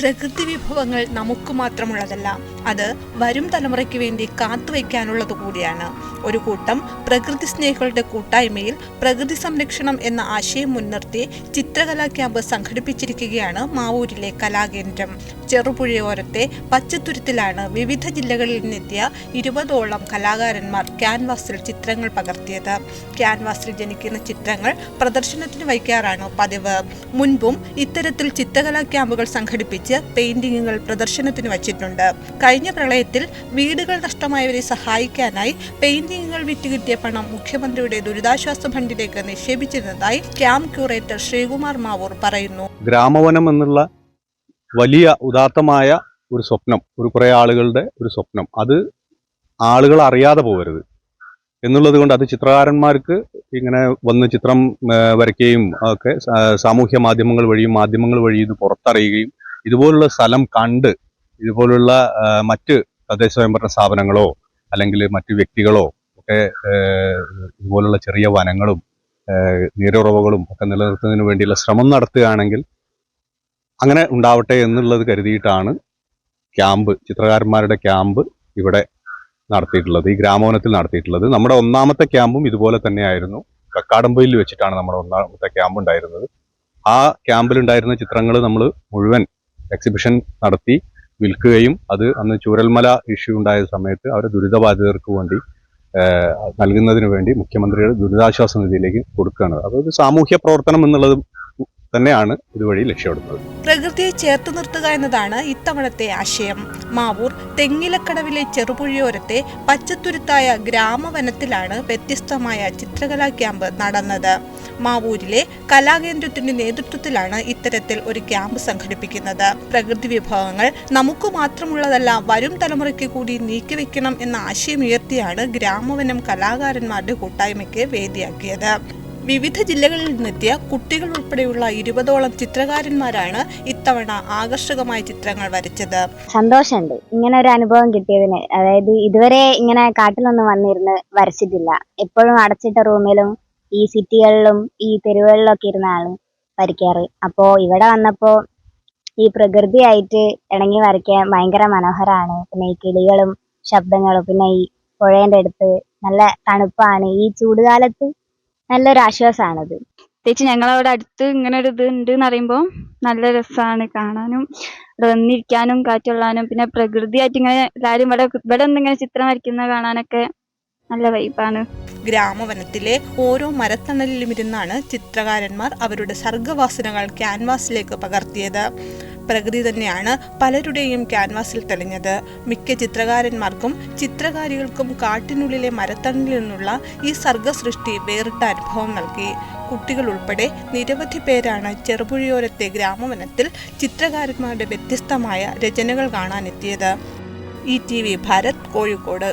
പ്രകൃതി വിഭവങ്ങൾ നമുക്ക് മാത്രമുള്ളതല്ല. അത് വരും തലമുറയ്ക്ക് വേണ്ടി കാത്തുവയ്ക്കാനുള്ളത് കൂടിയാണ്. ഒരു കൂട്ടം പ്രകൃതി സ്നേഹികളുടെ കൂട്ടായ്മയിൽ പ്രകൃതി സംരക്ഷണം എന്ന ആശയം മുൻനിർത്തി ചിത്രകലാ ക്യാമ്പ് സംഘടിപ്പിച്ചിരിക്കുകയാണ് മാവൂരിലെ കലാകേന്ദ്രം. ചെറുപുഴയോരത്തെ പച്ചത്തുരുത്തിലാണ് വിവിധ ജില്ലകളിൽ നിന്നെത്തിയ ഇരുപതോളം കലാകാരന്മാർ ക്യാൻവാസിൽ ചിത്രങ്ങൾ പകർത്തിയത്. ക്യാൻവാസിൽ ജനിക്കുന്ന ചിത്രങ്ങൾ പ്രദർശനത്തിന് വയ്ക്കാറാണ് പതിവ്. മുൻപും ഇത്തരത്തിൽ ചിത്രകലാ ക്യാമ്പുകൾ സംഘടിപ്പിച്ച് പെയിന്റിങ്ങുകൾ പ്രദർശനത്തിന് വച്ചിട്ടുണ്ട്. കഴിഞ്ഞ പ്രളയത്തിൽ വീടുകൾ നഷ്ടമായവരെ സഹായിക്കാനായി പെയിന്റിങ്ങുകൾ വിറ്റുകിട്ടിയ പണം മുഖ്യമന്ത്രിയുടെ ദുരിതാശ്വാസ ഫണ്ടിലേക്ക് നിക്ഷേപിച്ചിരുന്നതായി ക്യാമ്പ് ക്യൂറേറ്റർ ശ്രീകുമാർ മാവൂർ പറയുന്നു. ഗ്രാമവനം എന്നുള്ള വലിയ ഉദാത്തമായ ഒരു സ്വപ്നം ഒരു കുറേ ആളുകളുടെ ഒരു സ്വപ്നം. അത് ആളുകൾ അറിയാതെ പോകരുത്. എന്നുള്ളത് കൊണ്ട് അത് ചിത്രകാരന്മാർക്ക് ഇങ്ങനെ വന്ന് ചിത്രം വരയ്ക്കുകയും ഒക്കെ സാമൂഹ്യ മാധ്യമങ്ങൾ വഴിയും മാധ്യമങ്ങൾ വഴി ഇത് പുറത്തറിയുകയും ഇതുപോലുള്ള സ്ഥലം കണ്ട് ഇതുപോലുള്ള മറ്റ് തദ്ദേശ സ്വയംഭരണ സ്ഥാപനങ്ങളോ അല്ലെങ്കിൽ മറ്റു വ്യക്തികളോ ഒക്കെ ഇതുപോലുള്ള ചെറിയ വനങ്ങളും നീരുറവകളും ഒക്കെ നിലനിർത്തുന്നതിന് വേണ്ടിയുള്ള ശ്രമം നടത്തുകയാണെങ്കിൽ അങ്ങനെ ഉണ്ടാവട്ടെ എന്നുള്ളത് കരുതിയിട്ടാണ് ക്യാമ്പ് ചിത്രകാരന്മാരുടെ ക്യാമ്പ് ഇവിടെ നടത്തിയിട്ടുള്ളത് ഈ ഗ്രാമവനത്തിൽ നടത്തിയിട്ടുള്ളത്. നമ്മുടെ ഒന്നാമത്തെ ക്യാമ്പും ഇതുപോലെ തന്നെയായിരുന്നു. കക്കാടമ്പയിൽ വെച്ചിട്ടാണ് നമ്മുടെ ഒന്നാമത്തെ ക്യാമ്പ് ഉണ്ടായിരുന്നത്. ആ ക്യാമ്പിലുണ്ടായിരുന്ന ചിത്രങ്ങൾ നമ്മൾ മുഴുവൻ എക്സിബിഷൻ നടത്തി വിൽക്കുകയും അത് അന്ന് ചൂരൽമല ഇഷ്യൂ ഉണ്ടായ സമയത്ത് അവരെ ദുരിതബാധിതർക്ക് വേണ്ടി നൽകുന്നതിന് വേണ്ടി മുഖ്യമന്ത്രിയുടെ ദുരിതാശ്വാസ നിധിയിലേക്ക് കൊടുക്കുകയാണ്. അപ്പോൾ അതൊരു സാമൂഹ്യ പ്രവർത്തനം എന്നുള്ളത് തന്നെയാണ് ഇതുവഴി ലക്ഷ്യമിടുന്നത്. പ്രകൃതിയെ ചേർത്ത് നിർത്തുക എന്നതാണ് ഇത്തവണത്തെ ആശയം. മാവൂർ തെങ്ങിലക്കടവിലെ ചെറുപുഴയോരത്തെ പച്ചത്തുരുത്തായ ഗ്രാമവനത്തിലാണ് വ്യത്യസ്തമായ ചിത്രകലാ ക്യാമ്പ് നടന്നത്. മാവൂരിലെ കലാകേന്ദ്രത്തിന്റെ നേതൃത്വത്തിലാണ് ഇത്തരത്തിൽ ഒരു ക്യാമ്പ് സംഘടിപ്പിക്കുന്നത്. പ്രകൃതി വിഭവങ്ങൾ നമുക്ക് മാത്രമുള്ളതല്ല വരും തലമുറയ്ക്ക് കൂടി നീക്കിവെക്കണം എന്ന ആശയമുയർത്തിയാണ് ഗ്രാമവനം കലാകാരന്മാരുടെ കൂട്ടായ്മയ്ക്ക് വേദിയാക്കിയത്. വിവിധ ജില്ലകളിൽ നിന്നെത്തിയ കുട്ടികൾ ഉൾപ്പെടെയുള്ള ഇരുപതോളം ചിത്രകാരന്മാരാണ് ഇത്തവണ ആകർഷകമായ ചിത്രങ്ങൾ വരച്ചത്. സന്തോഷമുണ്ട്. ഇങ്ങനെ ഒരു അനുഭവം കിട്ടിയതിന്. അതായത് ഇതുവരെ ഇങ്ങനെ കാട്ടിലൊന്നും വന്നിരുന്ന് വരച്ചിട്ടില്ല. എപ്പോഴും അടച്ചിട്ട റൂമിലും ഈ സിറ്റികളിലും ഈ തെരുവുകളിലൊക്കെ ഇരുന്നാണ് വരയ്ക്കാറ്. അപ്പോ ഇവിടെ വന്നപ്പോ ഈ പ്രകൃതിയായിട്ട് ഇണങ്ങി വരയ്ക്കാൻ ഭയങ്കര മനോഹരമാണ് പിന്നെ ഈ കിളികളും ശബ്ദങ്ങളും പിന്നെ ഈ പുഴേന്റെ അടുത്ത് നല്ല തണുപ്പാണ്. ഈ ചൂടുകാലത്ത് നല്ലൊരു ആശ്വാസമാണത് പ്രത്യേകിച്ച് ഞങ്ങളവിടെ അടുത്ത് ഇങ്ങനെ ഒരു ഇത് ഉണ്ട് എന്ന് പറയുമ്പോൾ നല്ല രസമാണ് കാണാനും ഇവിടെ വന്നിരിക്കാനും കാറ്റുള്ളാനും പിന്നെ പ്രകൃതിയായിട്ട് ഇങ്ങനെ എല്ലാവരും ഇവിടെ ഇവിടെ ഒന്നിങ്ങനെ ചിത്രം വരയ്ക്കുന്നത് കാണാനൊക്കെ നല്ല വൈബാണ്. ഗ്രാമവനത്തിലെ ഓരോ മരത്തണലിലും ഇരുന്നാണ് ചിത്രകാരന്മാർ അവരുടെ സർഗവാസനകൾ ക്യാൻവാസിലേക്ക് പകർത്തിയത്. പ്രകൃതി തന്നെയാണ് പലരുടെയും ക്യാൻവാസിൽ തെളിഞ്ഞത്. മിക്ക ചിത്രകാരന്മാർക്കും ചിത്രകാരികൾക്കും കാട്ടിനുള്ളിലെ മരത്തണ്ണിൽ നിന്നുള്ള ഈ സർഗസൃഷ്ടി വേറിട്ട അനുഭവം നൽകി. കുട്ടികൾ ഉൾപ്പെടെ നിരവധി പേരാണ് ചെറുപുഴയോരത്തെ ഗ്രാമവനത്തിൽ ചിത്രകാരന്മാരുടെ വ്യത്യസ്തമായ രചനകൾ കാണാനെത്തിയത്. E T V Bharat Kozhikode.